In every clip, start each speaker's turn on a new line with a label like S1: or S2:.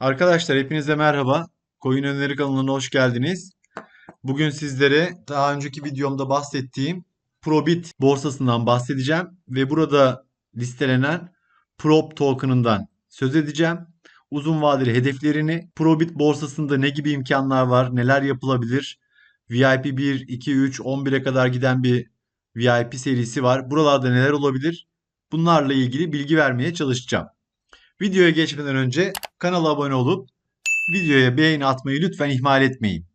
S1: Arkadaşlar hepinize merhaba. Coin Öneri kanalına hoş geldiniz. Bugün sizlere daha önceki videomda bahsettiğim Probit borsasından bahsedeceğim ve burada listelenen Prob token'ından söz edeceğim. Uzun vadeli hedeflerini, Probit borsasında ne gibi imkanlar var, neler yapılabilir? VIP 1, 2, 3, 11'e kadar giden bir VIP serisi var. Buralarda neler olabilir? Bunlarla ilgili bilgi vermeye çalışacağım. Videoya geçmeden önce kanala abone olup videoya beğeni atmayı lütfen ihmal etmeyin.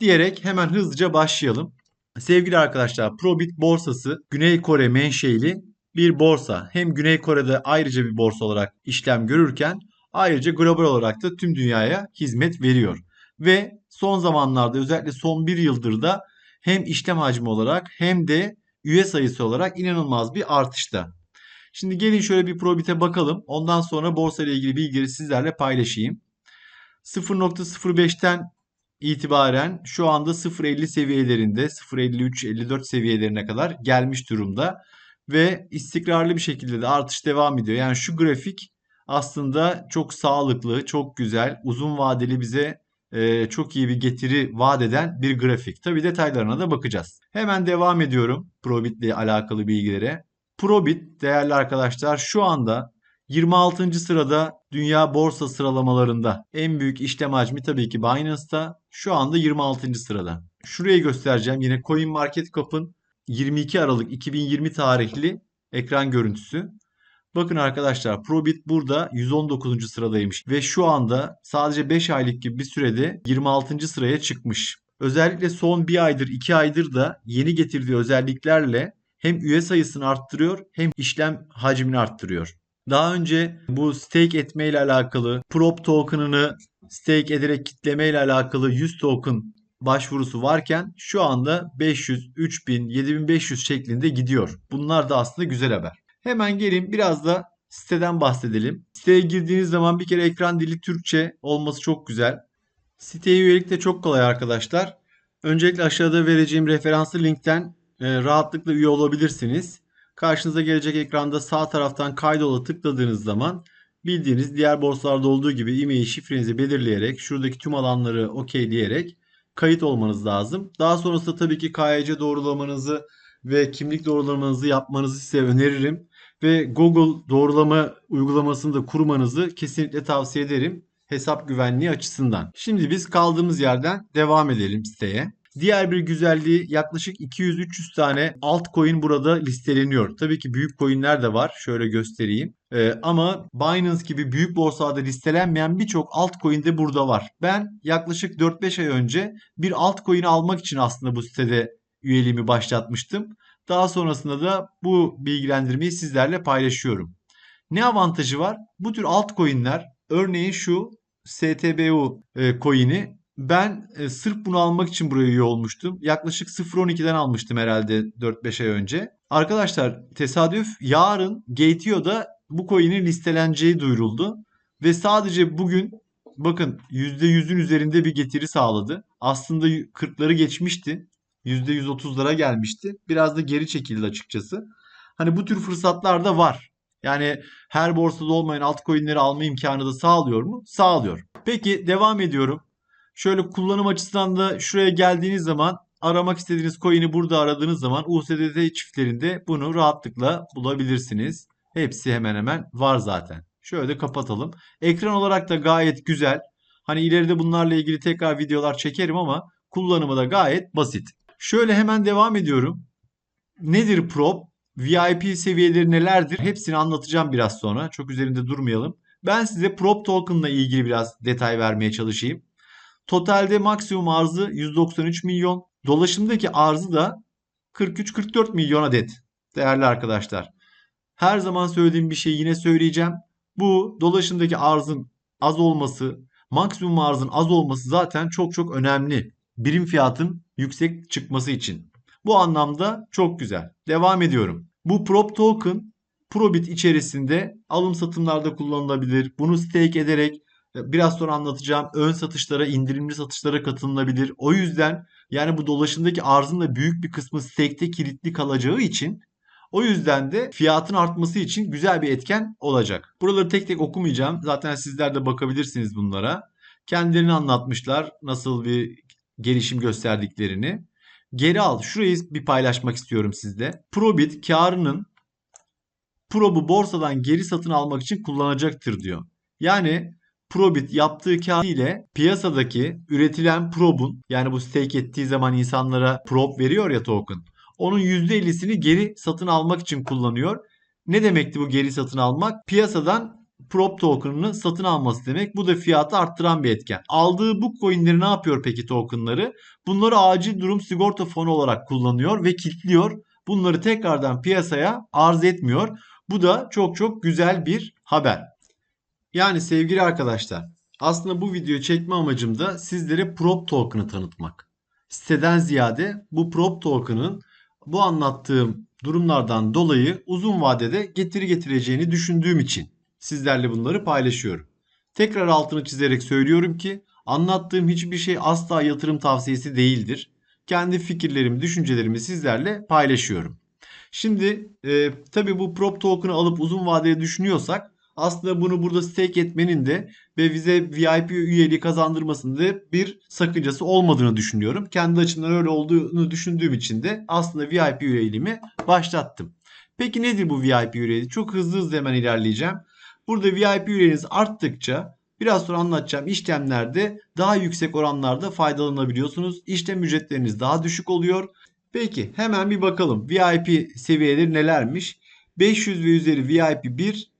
S1: Diyerek hemen hızlıca başlayalım. Sevgili arkadaşlar Probit borsası Güney Kore menşeili bir borsa. Hem Güney Kore'de ayrıca bir borsa olarak işlem görürken ayrıca global olarak da tüm dünyaya hizmet veriyor. Ve son zamanlarda özellikle son bir yıldır da hem işlem hacmi olarak hem de üye sayısı olarak inanılmaz bir artışta. Şimdi gelin şöyle bir Probit'e bakalım. Ondan sonra borsa ile ilgili bilgileri sizlerle paylaşayım. 0.05'ten itibaren şu anda 0.50 seviyelerinde 0.53-54 seviyelerine kadar gelmiş durumda. Ve istikrarlı bir şekilde de artış devam ediyor. Yani şu grafik aslında çok sağlıklı, çok güzel, uzun vadeli bize e, çok iyi bir getiri vaat eden bir grafik. Tabi detaylarına da bakacağız. Hemen devam ediyorum Probit ile alakalı bilgilere. Probit değerli arkadaşlar şu anda 26. sırada dünya borsa sıralamalarında. En büyük işlem hacmi tabii ki Binance'ta. Şu anda 26. sırada. Şurayı göstereceğim. Yine CoinMarketCap'ın 22 Aralık 2020 tarihli ekran görüntüsü. Bakın arkadaşlar Probit burada 119. sıradaymış ve şu anda sadece 5 aylık gibi bir sürede 26. sıraya çıkmış. Özellikle son bir aydır 2 aydır da yeni getirdiği özelliklerle hem üye sayısını arttırıyor hem işlem hacmini arttırıyor. Daha önce bu stake etme ile alakalı prop token'ını stake ederek kitleme ile alakalı 100 token başvurusu varken şu anda 500, 3000, 7500 şeklinde gidiyor. Bunlar da aslında güzel haber. Hemen gelin biraz da siteden bahsedelim. Siteye girdiğiniz zaman bir kere ekran dili Türkçe olması çok güzel. Siteye üyelik de çok kolay arkadaşlar. Öncelikle aşağıda vereceğim referanslı linkten e, rahatlıkla üye olabilirsiniz. Karşınıza gelecek ekranda sağ taraftan kaydola tıkladığınız zaman bildiğiniz diğer borsalarda olduğu gibi e-mail şifrenizi belirleyerek şuradaki tüm alanları okey diyerek kayıt olmanız lazım. Daha sonrasında tabii ki KYC doğrulamanızı ve kimlik doğrulamanızı yapmanızı size öneririm. Ve Google doğrulama uygulamasını da kurmanızı kesinlikle tavsiye ederim hesap güvenliği açısından. Şimdi biz kaldığımız yerden devam edelim siteye. Diğer bir güzelliği yaklaşık 200-300 tane altcoin burada listeleniyor. Tabii ki büyük coinler de var. Şöyle göstereyim. Ee, ama Binance gibi büyük borsalarda listelenmeyen birçok altcoin de burada var. Ben yaklaşık 4-5 ay önce bir altcoin almak için aslında bu sitede üyeliğimi başlatmıştım. Daha sonrasında da bu bilgilendirmeyi sizlerle paylaşıyorum. Ne avantajı var? Bu tür altcoin'ler örneğin şu STBU e, coin'i ben e, sırf bunu almak için buraya üye olmuştum. Yaklaşık 0.12'den almıştım herhalde 4-5 ay önce. Arkadaşlar tesadüf yarın Gateio'da bu coin'in listeleneceği duyuruldu. Ve sadece bugün bakın %100'ün üzerinde bir getiri sağladı. Aslında 40'ları geçmişti. %130'lara gelmişti. Biraz da geri çekildi açıkçası. Hani bu tür fırsatlar da var. Yani her borsada olmayan altcoin'leri alma imkanı da sağlıyor mu? Sağlıyor. Peki devam ediyorum. Şöyle kullanım açısından da şuraya geldiğiniz zaman aramak istediğiniz coin'i burada aradığınız zaman USDT çiftlerinde bunu rahatlıkla bulabilirsiniz. Hepsi hemen hemen var zaten. Şöyle de kapatalım. Ekran olarak da gayet güzel. Hani ileride bunlarla ilgili tekrar videolar çekerim ama kullanımı da gayet basit. Şöyle hemen devam ediyorum. Nedir prop? VIP seviyeleri nelerdir? Hepsini anlatacağım biraz sonra. Çok üzerinde durmayalım. Ben size prop token ile ilgili biraz detay vermeye çalışayım. Totalde maksimum arzı 193 milyon. Dolaşımdaki arzı da 43-44 milyon adet değerli arkadaşlar. Her zaman söylediğim bir şeyi yine söyleyeceğim. Bu dolaşımdaki arzın az olması, maksimum arzın az olması zaten çok çok önemli. Birim fiyatın yüksek çıkması için. Bu anlamda çok güzel. Devam ediyorum. Bu prop token Probit içerisinde alım satımlarda kullanılabilir. Bunu stake ederek Biraz sonra anlatacağım ön satışlara, indirimli satışlara katılınabilir. O yüzden yani bu dolaşımdaki arzın da büyük bir kısmı stake'te kilitli kalacağı için O yüzden de fiyatın artması için güzel bir etken olacak. Buraları tek tek okumayacağım. Zaten sizler de bakabilirsiniz bunlara. Kendilerini anlatmışlar nasıl bir gelişim gösterdiklerini. Geri al. Şurayı bir paylaşmak istiyorum sizle. Probit karının Prob'u borsadan geri satın almak için kullanacaktır diyor. Yani Probit yaptığı kar ile piyasadaki üretilen Prob'un yani bu stake ettiği zaman insanlara Prob veriyor ya token. Onun %50'sini geri satın almak için kullanıyor. Ne demekti bu geri satın almak? Piyasadan prop token'ını satın alması demek. Bu da fiyatı arttıran bir etken. Aldığı bu coin'leri ne yapıyor peki token'ları? Bunları acil durum sigorta fonu olarak kullanıyor ve kilitliyor. Bunları tekrardan piyasaya arz etmiyor. Bu da çok çok güzel bir haber. Yani sevgili arkadaşlar aslında bu videoyu çekme amacım da sizlere prop token'ı tanıtmak. Siteden ziyade bu prop token'ın bu anlattığım durumlardan dolayı uzun vadede getiri getireceğini düşündüğüm için sizlerle bunları paylaşıyorum. Tekrar altını çizerek söylüyorum ki anlattığım hiçbir şey asla yatırım tavsiyesi değildir. Kendi fikirlerimi, düşüncelerimi sizlerle paylaşıyorum. Şimdi e, tabii bu prop token'ı alıp uzun vadeye düşünüyorsak aslında bunu burada stake etmenin de ve bize VIP üyeliği kazandırmasında bir sakıncası olmadığını düşünüyorum. Kendi açımdan öyle olduğunu düşündüğüm için de aslında VIP üyeliğimi başlattım. Peki nedir bu VIP üyeliği? Çok hızlı hızlı hemen ilerleyeceğim. Burada VIP üyeliğiniz arttıkça biraz sonra anlatacağım işlemlerde daha yüksek oranlarda faydalanabiliyorsunuz. İşlem ücretleriniz daha düşük oluyor. Peki hemen bir bakalım VIP seviyeleri nelermiş? 500 ve üzeri VIP 1,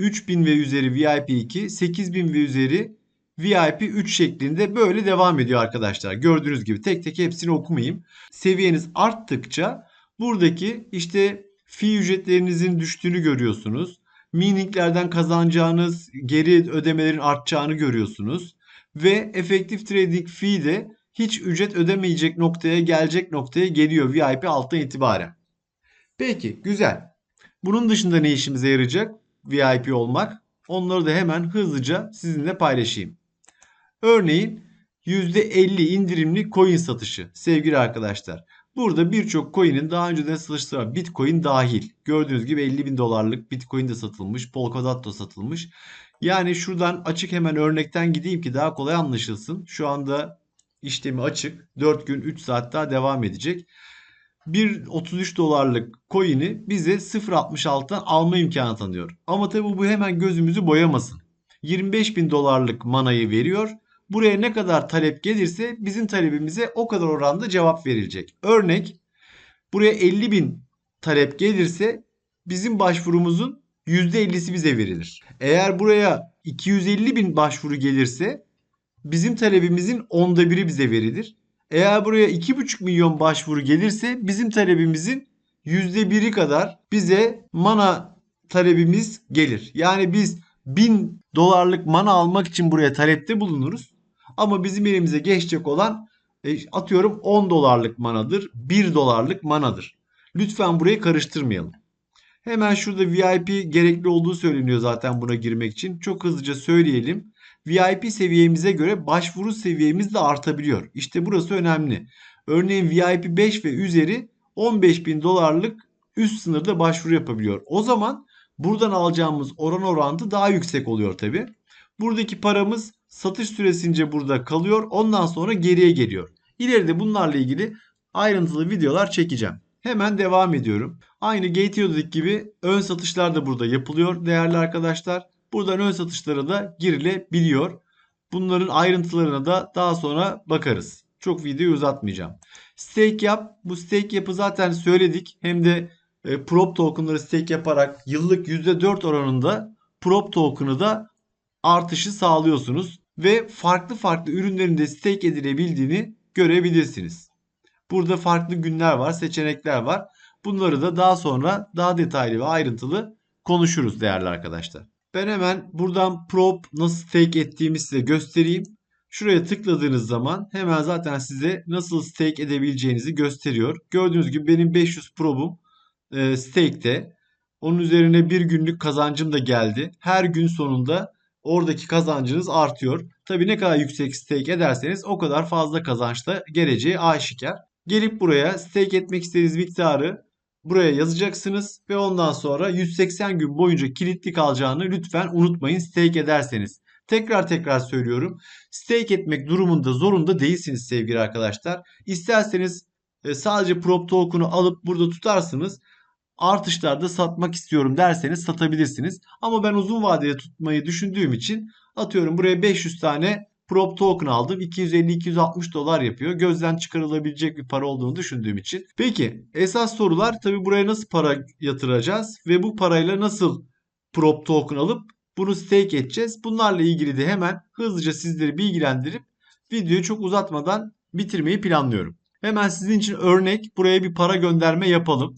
S1: 3000 ve üzeri VIP 2, 8000 ve üzeri VIP 3 şeklinde böyle devam ediyor arkadaşlar. Gördüğünüz gibi tek tek hepsini okumayayım. Seviyeniz arttıkça buradaki işte fi ücretlerinizin düştüğünü görüyorsunuz. Mininglerden kazanacağınız geri ödemelerin artacağını görüyorsunuz. Ve efektif trading fee de hiç ücret ödemeyecek noktaya gelecek noktaya geliyor VIP alttan itibaren. Peki güzel. Bunun dışında ne işimize yarayacak? VIP olmak. Onları da hemen hızlıca sizinle paylaşayım. Örneğin %50 indirimli coin satışı sevgili arkadaşlar. Burada birçok coin'in daha önceden satışları. Bitcoin dahil. Gördüğünüz gibi 50 bin dolarlık Bitcoin de satılmış. Polkadot da satılmış. Yani şuradan açık hemen örnekten gideyim ki daha kolay anlaşılsın. Şu anda işlemi açık. 4 gün 3 saat daha devam edecek. 1.33 dolarlık coin'i bize 0.66'dan alma imkanı tanıyor. Ama tabi bu hemen gözümüzü boyamasın. 25 bin dolarlık manayı veriyor. Buraya ne kadar talep gelirse bizim talebimize o kadar oranda cevap verilecek. Örnek buraya 50 bin talep gelirse bizim başvurumuzun %50'si bize verilir. Eğer buraya 250 bin başvuru gelirse bizim talebimizin onda biri bize verilir. Eğer buraya 2,5 milyon başvuru gelirse bizim talebimizin %1'i kadar bize mana talebimiz gelir. Yani biz 1000 dolarlık mana almak için buraya talepte bulunuruz. Ama bizim elimize geçecek olan e, atıyorum 10 dolarlık manadır, 1 dolarlık manadır. Lütfen burayı karıştırmayalım. Hemen şurada VIP gerekli olduğu söyleniyor zaten buna girmek için. Çok hızlıca söyleyelim. VIP seviyemize göre başvuru seviyemiz de artabiliyor. İşte burası önemli. Örneğin VIP 5 ve üzeri 15 bin dolarlık üst sınırda başvuru yapabiliyor. O zaman buradan alacağımız oran orantı daha yüksek oluyor tabi. Buradaki paramız satış süresince burada kalıyor. Ondan sonra geriye geliyor. İleride bunlarla ilgili ayrıntılı videolar çekeceğim. Hemen devam ediyorum. Aynı Gateo'daki gibi ön satışlar da burada yapılıyor değerli arkadaşlar. Buradan ön satışlara da girilebiliyor. Bunların ayrıntılarına da daha sonra bakarız. Çok videoyu uzatmayacağım. Stake yap. Bu stake yapı zaten söyledik. Hem de e, prop tokenları stake yaparak yıllık %4 oranında prop token'ı da artışı sağlıyorsunuz. Ve farklı farklı ürünlerin de stake edilebildiğini görebilirsiniz. Burada farklı günler var, seçenekler var. Bunları da daha sonra daha detaylı ve ayrıntılı konuşuruz değerli arkadaşlar. Ben hemen buradan prop nasıl stake ettiğimi size göstereyim. Şuraya tıkladığınız zaman hemen zaten size nasıl stake edebileceğinizi gösteriyor. Gördüğünüz gibi benim 500 probum e, stake'te. Onun üzerine bir günlük kazancım da geldi. Her gün sonunda oradaki kazancınız artıyor. Tabi ne kadar yüksek stake ederseniz o kadar fazla kazançta geleceği aşikar. Gelip buraya stake etmek istediğiniz miktarı buraya yazacaksınız ve ondan sonra 180 gün boyunca kilitli kalacağını lütfen unutmayın stake ederseniz. Tekrar tekrar söylüyorum. Stake etmek durumunda zorunda değilsiniz sevgili arkadaşlar. İsterseniz e, sadece prop token'u alıp burada tutarsınız. Artışlarda satmak istiyorum derseniz satabilirsiniz. Ama ben uzun vadede tutmayı düşündüğüm için atıyorum buraya 500 tane prop token aldım. 250-260 dolar yapıyor. Gözden çıkarılabilecek bir para olduğunu düşündüğüm için. Peki esas sorular tabi buraya nasıl para yatıracağız ve bu parayla nasıl prop token alıp bunu stake edeceğiz. Bunlarla ilgili de hemen hızlıca sizleri bilgilendirip videoyu çok uzatmadan bitirmeyi planlıyorum. Hemen sizin için örnek buraya bir para gönderme yapalım.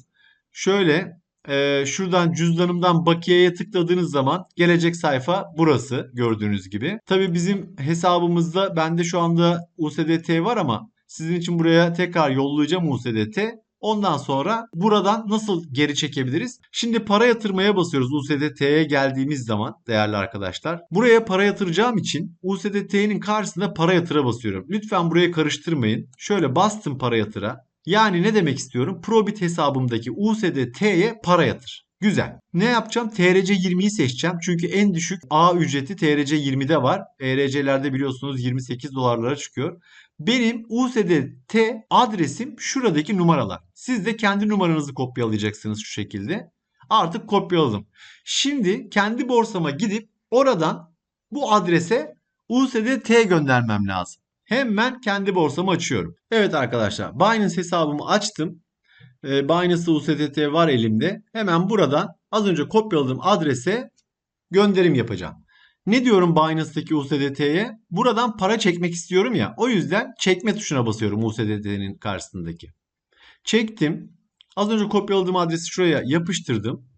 S1: Şöyle e, şuradan cüzdanımdan bakiyeye tıkladığınız zaman gelecek sayfa burası gördüğünüz gibi. Tabi bizim hesabımızda bende şu anda USDT var ama sizin için buraya tekrar yollayacağım USDT. Ondan sonra buradan nasıl geri çekebiliriz? Şimdi para yatırmaya basıyoruz USDT'ye geldiğimiz zaman değerli arkadaşlar. Buraya para yatıracağım için USDT'nin karşısında para yatıra basıyorum. Lütfen buraya karıştırmayın. Şöyle bastım para yatıra. Yani ne demek istiyorum? Probit hesabımdaki USDT'ye para yatır. Güzel. Ne yapacağım? TRC20'yi seçeceğim. Çünkü en düşük A ücreti TRC20'de var. ERC'lerde biliyorsunuz 28 dolarlara çıkıyor. Benim USDT adresim şuradaki numaralar. Siz de kendi numaranızı kopyalayacaksınız şu şekilde. Artık kopyaladım. Şimdi kendi borsama gidip oradan bu adrese USDT göndermem lazım. Hemen kendi borsamı açıyorum. Evet arkadaşlar Binance hesabımı açtım. Ee, Binance USDT var elimde. Hemen buradan az önce kopyaladığım adrese gönderim yapacağım. Ne diyorum Binance'daki USDT'ye? Buradan para çekmek istiyorum ya. O yüzden çekme tuşuna basıyorum USDT'nin karşısındaki. Çektim. Az önce kopyaladığım adresi şuraya yapıştırdım.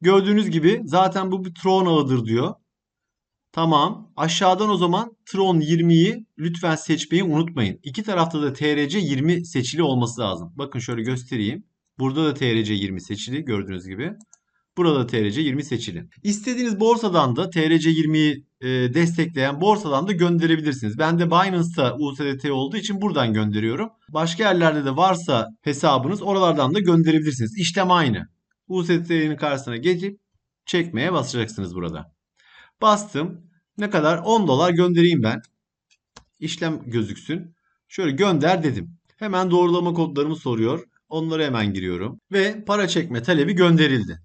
S1: Gördüğünüz gibi zaten bu bir Tron ağıdır diyor. Tamam. Aşağıdan o zaman Tron 20'yi lütfen seçmeyi unutmayın. İki tarafta da TRC 20 seçili olması lazım. Bakın şöyle göstereyim. Burada da TRC 20 seçili gördüğünüz gibi. Burada TRC 20 seçili. İstediğiniz borsadan da TRC 20'yi e, destekleyen borsadan da gönderebilirsiniz. Ben de Binance'ta USDT olduğu için buradan gönderiyorum. Başka yerlerde de varsa hesabınız oralardan da gönderebilirsiniz. İşlem aynı. USDT'nin karşısına geçip çekmeye basacaksınız burada. Bastım. Ne kadar? 10 dolar göndereyim ben. İşlem gözüksün. Şöyle gönder dedim. Hemen doğrulama kodlarımı soruyor. Onları hemen giriyorum. Ve para çekme talebi gönderildi.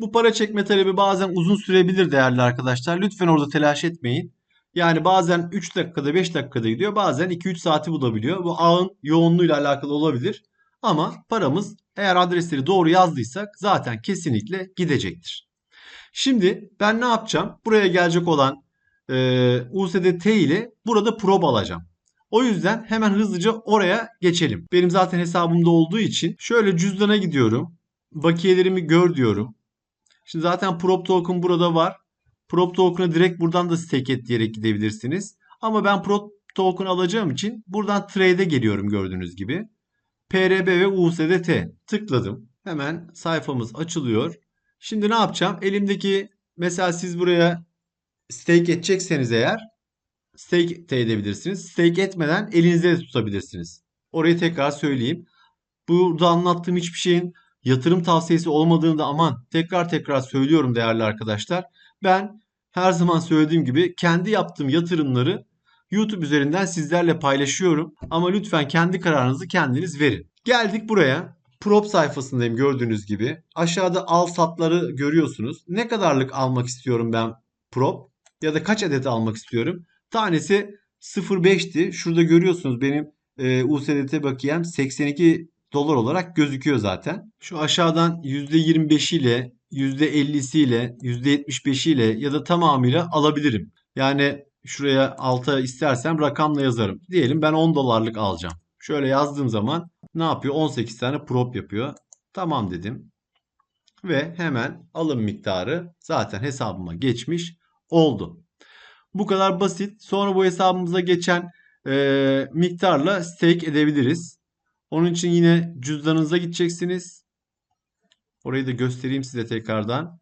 S1: Bu para çekme talebi bazen uzun sürebilir değerli arkadaşlar. Lütfen orada telaş etmeyin. Yani bazen 3 dakikada 5 dakikada gidiyor. Bazen 2-3 saati bulabiliyor. Bu ağın yoğunluğuyla alakalı olabilir. Ama paramız eğer adresleri doğru yazdıysak zaten kesinlikle gidecektir. Şimdi ben ne yapacağım? Buraya gelecek olan e, USDT ile burada probe alacağım. O yüzden hemen hızlıca oraya geçelim. Benim zaten hesabımda olduğu için şöyle cüzdana gidiyorum. Bakiyelerimi gör diyorum. Şimdi zaten prop token burada var. Prop token'ı direkt buradan da stake et diyerek gidebilirsiniz. Ama ben prop token alacağım için buradan trade'e geliyorum gördüğünüz gibi. PRB ve USDT tıkladım. Hemen sayfamız açılıyor. Şimdi ne yapacağım? Elimdeki mesela siz buraya stake edecekseniz eğer stake de edebilirsiniz. Stake etmeden elinizde de tutabilirsiniz. Orayı tekrar söyleyeyim. Burada anlattığım hiçbir şeyin yatırım tavsiyesi olmadığını da aman tekrar tekrar söylüyorum değerli arkadaşlar. Ben her zaman söylediğim gibi kendi yaptığım yatırımları YouTube üzerinden sizlerle paylaşıyorum. Ama lütfen kendi kararınızı kendiniz verin. Geldik buraya prop sayfasındayım gördüğünüz gibi. Aşağıda al satları görüyorsunuz. Ne kadarlık almak istiyorum ben prop ya da kaç adet almak istiyorum. Tanesi 0.5'ti. Şurada görüyorsunuz benim e, USDT bakiyem 82 dolar olarak gözüküyor zaten. Şu aşağıdan %25 ile %50'si ile %75 ile ya da tamamıyla alabilirim. Yani şuraya alta istersem rakamla yazarım. Diyelim ben 10 dolarlık alacağım. Şöyle yazdığım zaman ne yapıyor? 18 tane prop yapıyor. Tamam dedim. Ve hemen alım miktarı zaten hesabıma geçmiş oldu. Bu kadar basit. Sonra bu hesabımıza geçen e, miktarla stake edebiliriz. Onun için yine cüzdanınıza gideceksiniz. Orayı da göstereyim size tekrardan.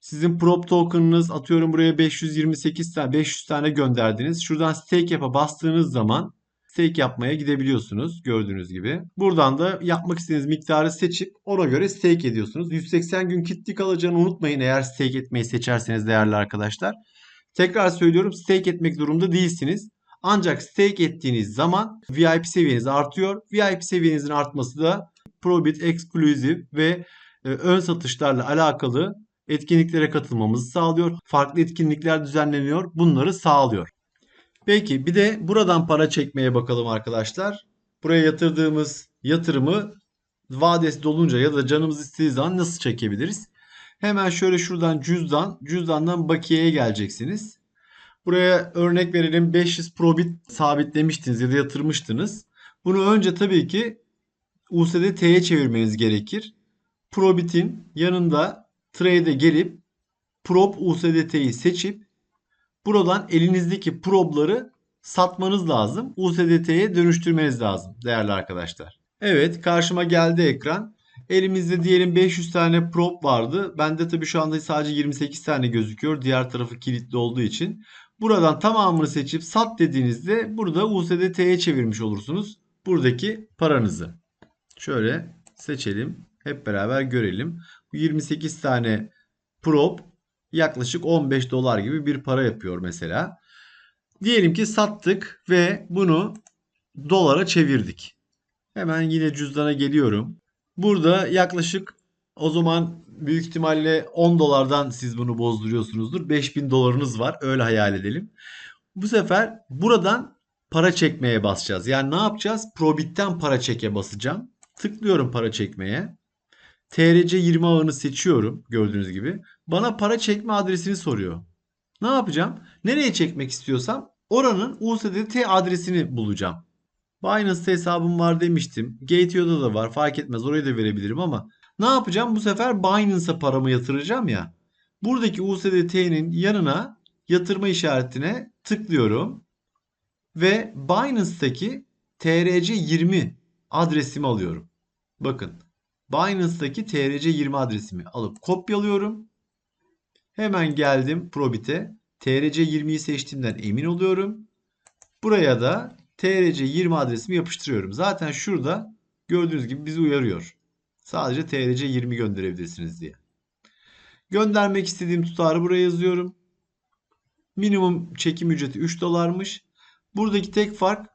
S1: Sizin prop token'ınız atıyorum buraya 528 tane 500 tane gönderdiniz. Şuradan stake yapa bastığınız zaman stake yapmaya gidebiliyorsunuz gördüğünüz gibi. Buradan da yapmak istediğiniz miktarı seçip ona göre stake ediyorsunuz. 180 gün kitli kalacağını unutmayın eğer stake etmeyi seçerseniz değerli arkadaşlar. Tekrar söylüyorum stake etmek durumunda değilsiniz. Ancak stake ettiğiniz zaman VIP seviyeniz artıyor. VIP seviyenizin artması da Probit Exclusive ve e, ön satışlarla alakalı etkinliklere katılmamızı sağlıyor. Farklı etkinlikler düzenleniyor. Bunları sağlıyor. Peki bir de buradan para çekmeye bakalım arkadaşlar. Buraya yatırdığımız yatırımı vadesi dolunca ya da canımız istediği zaman nasıl çekebiliriz? Hemen şöyle şuradan cüzdan, cüzdandan bakiyeye geleceksiniz. Buraya örnek verelim 500 Probit sabitlemiştiniz ya da yatırmıştınız. Bunu önce tabii ki USDT'ye çevirmeniz gerekir. Probit'in yanında trade'e gelip Prob USDT'yi seçip buradan elinizdeki probları satmanız lazım. USDT'ye dönüştürmeniz lazım değerli arkadaşlar. Evet karşıma geldi ekran. Elimizde diyelim 500 tane prop vardı. Bende tabii şu anda sadece 28 tane gözüküyor. Diğer tarafı kilitli olduğu için. Buradan tamamını seçip sat dediğinizde burada USDT'ye çevirmiş olursunuz. Buradaki paranızı. Şöyle seçelim. Hep beraber görelim. Bu 28 tane prop yaklaşık 15 dolar gibi bir para yapıyor mesela. Diyelim ki sattık ve bunu dolara çevirdik. Hemen yine cüzdana geliyorum. Burada yaklaşık o zaman büyük ihtimalle 10 dolardan siz bunu bozduruyorsunuzdur. 5000 dolarınız var. Öyle hayal edelim. Bu sefer buradan para çekmeye basacağız. Yani ne yapacağız? Probit'ten para çeke basacağım. Tıklıyorum para çekmeye. TRC 20 ağını seçiyorum gördüğünüz gibi. Bana para çekme adresini soruyor. Ne yapacağım? Nereye çekmek istiyorsam oranın USDT adresini bulacağım. Binance'te hesabım var demiştim. Gateo'da da var. Fark etmez. Orayı da verebilirim ama ne yapacağım? Bu sefer Binance'a paramı yatıracağım ya. Buradaki USDT'nin yanına yatırma işaretine tıklıyorum. Ve Binance'taki TRC20 adresimi alıyorum. Bakın. Binance'daki TRC20 adresimi alıp kopyalıyorum. Hemen geldim Probit'e. TRC20'yi seçtiğimden emin oluyorum. Buraya da TRC20 adresimi yapıştırıyorum. Zaten şurada gördüğünüz gibi bizi uyarıyor. Sadece TRC20 gönderebilirsiniz diye. Göndermek istediğim tutarı buraya yazıyorum. Minimum çekim ücreti 3 dolarmış. Buradaki tek fark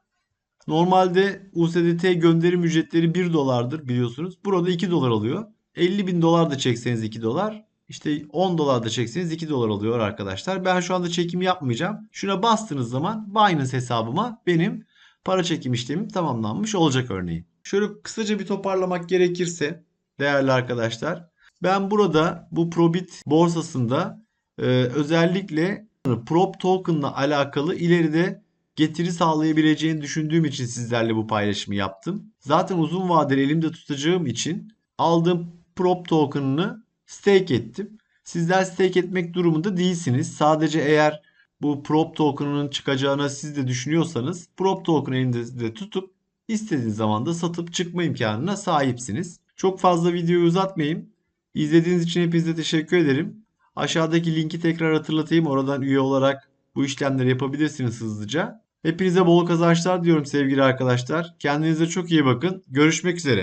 S1: normalde USDT gönderim ücretleri 1 dolardır biliyorsunuz. Burada 2 dolar alıyor. 50 bin dolar da çekseniz 2 dolar. İşte 10 dolar da çekseniz 2 dolar alıyor arkadaşlar. Ben şu anda çekim yapmayacağım. Şuna bastığınız zaman Binance hesabıma benim para çekim işlemim tamamlanmış olacak örneğin. Şöyle kısaca bir toparlamak gerekirse değerli arkadaşlar. Ben burada bu Probit borsasında e, özellikle Prop token'la alakalı ileride getiri sağlayabileceğini düşündüğüm için sizlerle bu paylaşımı yaptım. Zaten uzun vadeli elimde tutacağım için aldığım Prop token'ını stake ettim. Sizler stake etmek durumunda değilsiniz. Sadece eğer bu prop token'ının çıkacağını siz de düşünüyorsanız prop token elinizde tutup istediğiniz zaman da satıp çıkma imkanına sahipsiniz. Çok fazla videoyu uzatmayayım. İzlediğiniz için hepinize teşekkür ederim. Aşağıdaki linki tekrar hatırlatayım. Oradan üye olarak bu işlemleri yapabilirsiniz hızlıca. Hepinize bol kazançlar diyorum sevgili arkadaşlar. Kendinize çok iyi bakın. Görüşmek üzere.